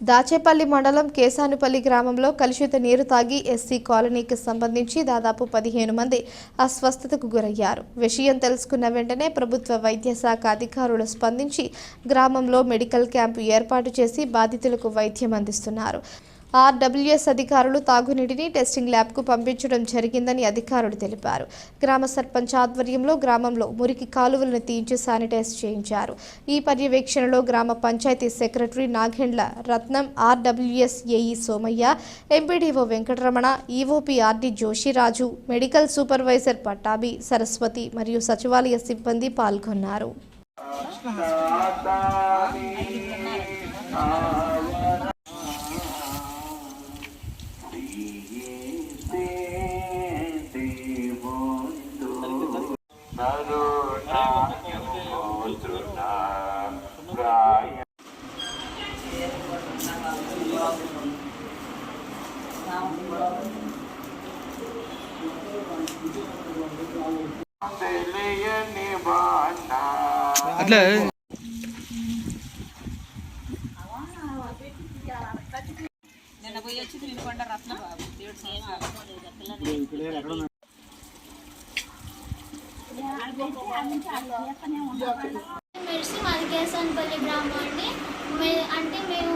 దాచేపల్లి మండలం కేశానుపల్లి గ్రామంలో కలుషిత నీరు తాగి ఎస్సీ కాలనీకి సంబంధించి దాదాపు పదిహేను మంది అస్వస్థతకు గురయ్యారు. విషయం తెలుసుకున్న వెంటనే ప్రభుత్వ వైద్య శాఖ అధికారులు స్పందించి గ్రామంలో మెడికల్ క్యాంపు ఏర్పాటు చేసి బాధితులకు వైద్యం అందిస్తున్నారు. ఆర్డబ్ల్యూఎస్ అధికారులు తాగునీటిని టెస్టింగ్ ల్యాబ్కు పంపించడం జరిగిందని అధికారులు తెలిపారు. గ్రామ సర్పంచ్ ఆధ్వర్యంలో గ్రామంలో మురికి కాలువలను తీయించి శానిటైజ్ చేయించారు. ఈ పర్యవేక్షణలో గ్రామ panchayat secretary Nagendla Ratnam RWS AE Somayya MPDO Venkataramana EOPRD Joshiraju medical supervisor Pattabhi Saraswathi మరియు సచివాలయ సిబ్బంది పాల్గొన్నారు. అట్లే నిన్న పోయి వచ్చి వినుకొండ రత్నబాబు ఏడు సంవత్సరాలు మెడిసి మాది కేసన్పల్లి గ్రామం అండి. మే అంటే మేము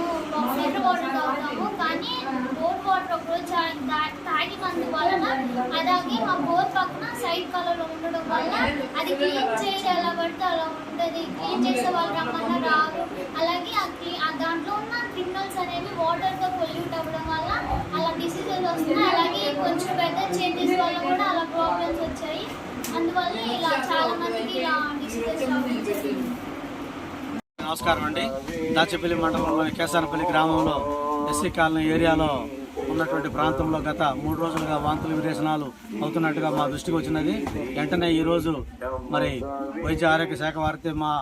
ఫిల్టర్ వాటర్ తాగుతాము కానీ బోర్ వాటర్ ఒకరోజు దా- తాగినందు వలన అలాగే మా బోర్ పక్కన సైడ్ కలర్లో ఉండడం వల్ల అది క్లీన్ చేయడం ఎలా పడితే అలా ఉంటుంది. క్లీన్ చేసే వాళ్ళు రమ్మన్నా రారు. అలాగే ఆ క్లీ దాంట్లో ఉన్న క్రిమినల్స్ అనేవి వాటర్తో పొల్యూట్ అవ్వడం వల్ల అలా డిసీజెస్ వస్తున్నాయి అలాగే కొంచెం పెద్ద చేంజెస్ వల్ల కూడా అలా ప్రాబ్లమ్స్ వచ్చాయి. అందువల్ల ఇలా చాలా మందికి ఇలా నమస్కారం అండి. దాచపల్లి మండలంలోని కేసానపల్లి గ్రామంలో ఎస్సీ కాలనీ ఏరియాలో ఉన్నటువంటి ప్రాంతంలో గత మూడు రోజులుగా వాంతులు విరేచనాలు అవుతున్నట్టుగా మా దృష్టికి వచ్చినది. వెంటనే ఈరోజు మరి వైద్య ఆరోగ్య శాఖ వారితో మా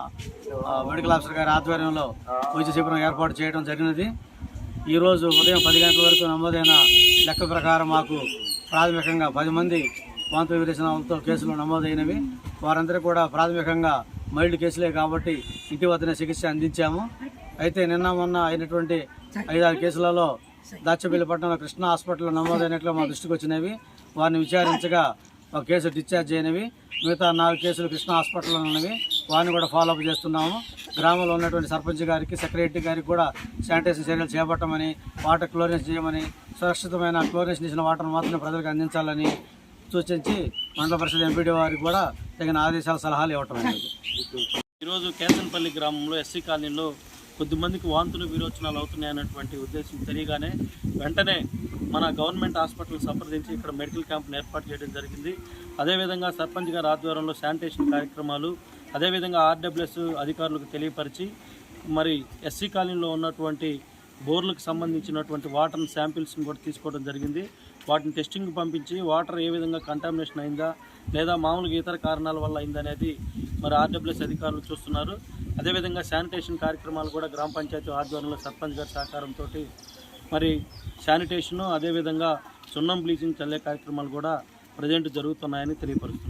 మెడికల్ ఆఫీసర్ గారి ఆధ్వర్యంలో వైద్య శిబిరం ఏర్పాటు చేయడం జరిగినది. ఈరోజు ఉదయం పది గంటల వరకు నమోదైన లెక్క ప్రకారం మాకు ప్రాథమికంగా పది మంది వాంతో విరేచనాలతో కేసులు నమోదైనవి. వారందరూ కూడా ప్రాథమికంగా మైల్డ్ కేసులే కాబట్టి ఇంటి వద్దనే చికిత్స అందించాము. అయితే నిన్న మొన్న అయినటువంటి ఐదారు కేసులలో దాచపల్లి పట్టణంలో కృష్ణ హాస్పిటల్లో నమోదైనట్లు మా దృష్టికి వచ్చినవి. వారిని విచారించగా ఒక కేసు డిశ్చార్జ్ అయినవి. మిగతా నాలుగు కేసులు కృష్ణ హాస్పిటల్లో ఉన్నవి. వారిని కూడా ఫాలోఅప్ చేస్తున్నాము. గ్రామంలో ఉన్నటువంటి సర్పంచ్ గారికి సెక్రటరీ గారికి కూడా శానిటైజేషన్ చర్యలు చేపట్టమని వాటర్ క్లోరినేషన్ చేయమని సురక్షితమైన క్లోరినేషన్ చేసిన వాటర్ మాత్రమే ప్రజలకు అందించాలని సూచించి మండల పరిషత్ ఎంపీడీ వారికి కూడా తగిన ఆదేశాలు సలహాలు ఇవ్వటం అనేది. ఈరోజు కేసన్పల్లి గ్రామంలో ఎస్సీ కాలనీలో కొద్దిమందికి వాంతులు విరోచనాలు అవుతున్నాయన్నటువంటి ఉద్దేశం తెలియగానే వెంటనే మన గవర్నమెంట్ హాస్పిటల్ సంప్రదించి ఇక్కడ మెడికల్ క్యాంప్ను ఏర్పాటు చేయడం జరిగింది. అదేవిధంగా సర్పంచ్ గారి ఆధ్వర్యంలో శానిటేషన్ కార్యక్రమాలు అదేవిధంగా ఆర్డబ్ల్యూఎస్ అధికారులకు తెలియపరిచి మరి ఎస్సీ కాలనీలో ఉన్నటువంటి బోర్లకు సంబంధించినటువంటి వాటర్ శాంపిల్స్ని కూడా తీసుకోవడం జరిగింది. వాటిని టెస్టింగ్ పంపించి వాటర్ ఏ విధంగా కంటామినేషన్ అయిందా లేదా మామూలుగా ఇతర కారణాల వల్ల అయిందనేది మరి ఆర్డబ్ల్యూఎస్ అధికారులు చూస్తున్నారు. అదేవిధంగా శానిటేషన్ కార్యక్రమాలు కూడా గ్రామ పంచాయతీ ఆధ్వర్యంలో సర్పంచ్ గారి సహకారంతో మరి శానిటేషను అదేవిధంగా సున్నం బ్లీచింగ్ చల్లే కార్యక్రమాలు కూడా ప్రజెంట్ జరుగుతున్నాయని తెలియపరుస్తుంది